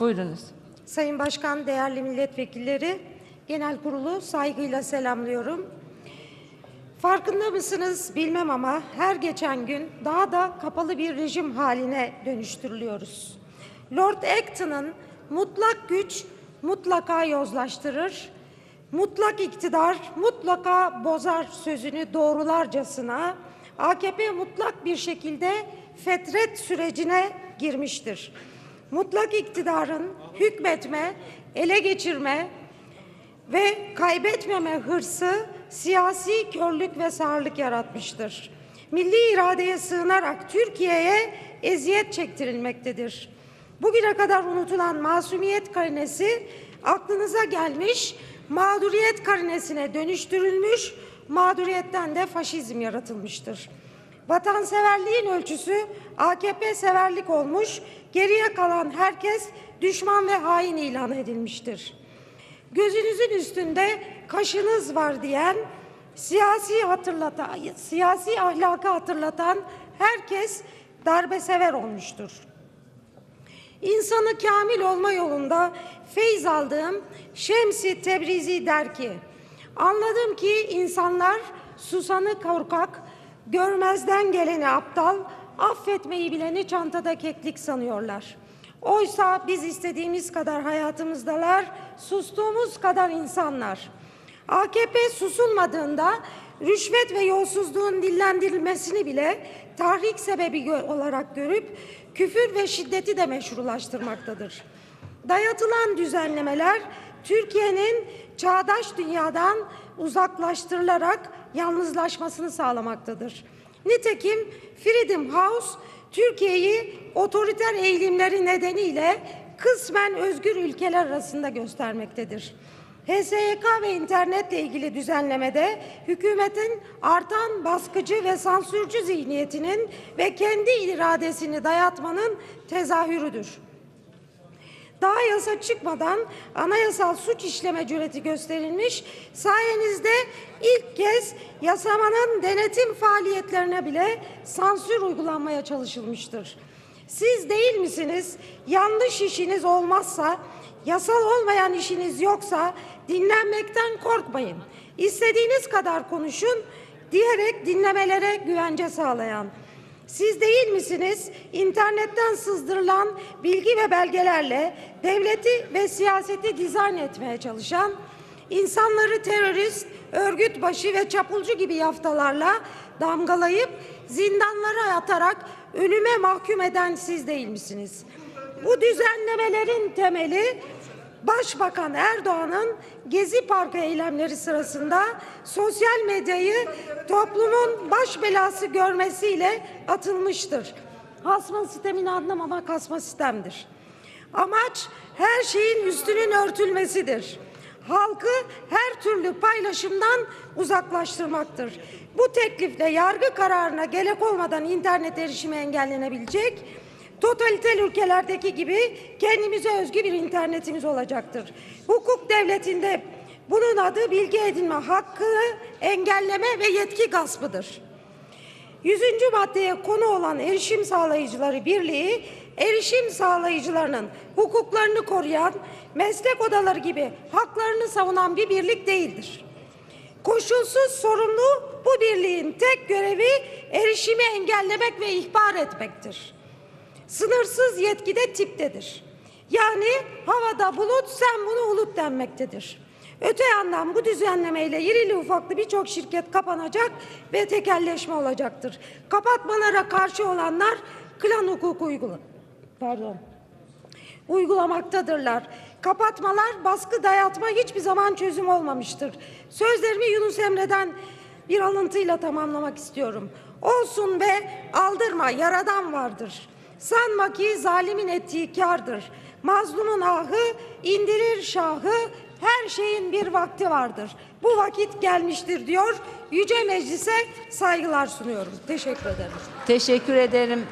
Buyurunuz. Sayın Başkan, değerli milletvekilleri, genel kurulu saygıyla selamlıyorum. Farkında mısınız bilmem ama her geçen gün daha da kapalı bir rejim haline dönüştürülüyoruz. Lord Acton'ın mutlak güç mutlaka yozlaştırır, mutlak iktidar mutlaka bozar sözünü doğrularcasına AKP mutlak bir şekilde fetret sürecine girmiştir. Mutlak iktidarın hükmetme, ele geçirme, ve kaybetmeme hırsı siyasi körlük ve sağırlık yaratmıştır. Milli iradeye sığınarak Türkiye'ye eziyet çektirilmektedir. Bugüne kadar unutulan masumiyet karinesi aklınıza gelmiş, mağduriyet karinesine dönüştürülmüş, mağduriyetten de faşizm yaratılmıştır. Vatanseverliğin ölçüsü AKP severlik olmuş, geriye kalan herkes düşman ve hain ilan edilmiştir gözünüzün üstünde kaşınız var diyen, siyasi hatırlatan, siyasi ahlakı hatırlatan herkes darbesever olmuştur. İnsanı kamil olma yolunda feyz aldığım Şemsi Tebrizi der ki, anladım ki insanlar susanı korkak, görmezden geleni aptal, affetmeyi bileni çantada keklik sanıyorlar. Oysa biz istediğimiz kadar hayatımızdalar, sustuğumuz kadar insanlar. AKP susulmadığında rüşvet ve yolsuzluğun dillendirilmesini bile tahrik sebebi olarak görüp küfür ve şiddeti de meşrulaştırmaktadır. Dayatılan düzenlemeler Türkiye'nin çağdaş dünyadan uzaklaştırılarak yalnızlaşmasını sağlamaktadır. Nitekim Freedom House Türkiye'yi otoriter eğilimleri nedeniyle kısmen özgür ülkeler arasında göstermektedir. HSYK ve internetle ilgili düzenlemede hükümetin artan baskıcı ve sansürcü zihniyetinin ve kendi iradesini dayatmanın tezahürüdür. Daha yasa çıkmadan anayasal suç işleme cüreti gösterilmiş, sayenizde ilk kez yasamanın denetim faaliyetlerine bile sansür uygulanmaya çalışılmıştır. Siz değil misiniz? Yanlış işiniz olmazsa, yasal olmayan işiniz yoksa dinlenmekten korkmayın. İstediğiniz kadar konuşun diyerek dinlemelere güvence sağlayan. Siz değil misiniz internetten sızdırılan bilgi ve belgelerle devleti ve siyaseti dizayn etmeye çalışan, insanları terörist, örgüt başı ve çapulcu gibi yaftalarla damgalayıp zindanlara atarak ölüme mahkum eden siz değil misiniz? Bu düzenlemelerin temeli Başbakan Erdoğan'ın Gezi Parkı eylemleri sırasında sosyal medyayı toplumun baş belası görmesiyle atılmıştır. Hasma sistemini anlamamak hasma sistemdir. Amaç her şeyin üstünün örtülmesidir. Halkı her türlü paylaşımdan uzaklaştırmaktır. Bu teklifle yargı kararına gerek olmadan internet erişimi engellenebilecek, totaliter ülkelerdeki gibi kendimize özgü bir internetimiz olacaktır. Hukuk devletinde bunun adı bilgi edinme hakkı engelleme ve yetki gaspıdır. Yüzüncü maddeye konu olan Erişim Sağlayıcıları Birliği, erişim sağlayıcılarının hukuklarını koruyan, meslek odaları gibi haklarını savunan bir birlik değildir. Koşulsuz sorumlu bu birliğin tek görevi erişimi engellemek ve ihbar etmektir. Sınırsız yetkide tiptedir. Yani havada bulut sen bunu ulut denmektedir. Öte yandan bu düzenlemeyle irili ufaklı birçok şirket kapanacak ve tekelleşme olacaktır. Kapatmalara karşı olanlar klan hukuku uygula. Pardon uygulamaktadırlar. Kapatmalar, baskı dayatma hiçbir zaman çözüm olmamıştır. Sözlerimi Yunus Emre'den bir alıntıyla tamamlamak istiyorum. Olsun be, aldırma, yaradan vardır. Sanma ki zalimin ettiği kârdır. Mazlumun ahı indirir şahı, her şeyin bir vakti vardır. Bu vakit gelmiştir diyor. Yüce Meclis'e saygılar sunuyorum. Teşekkür ederim. Teşekkür ederim.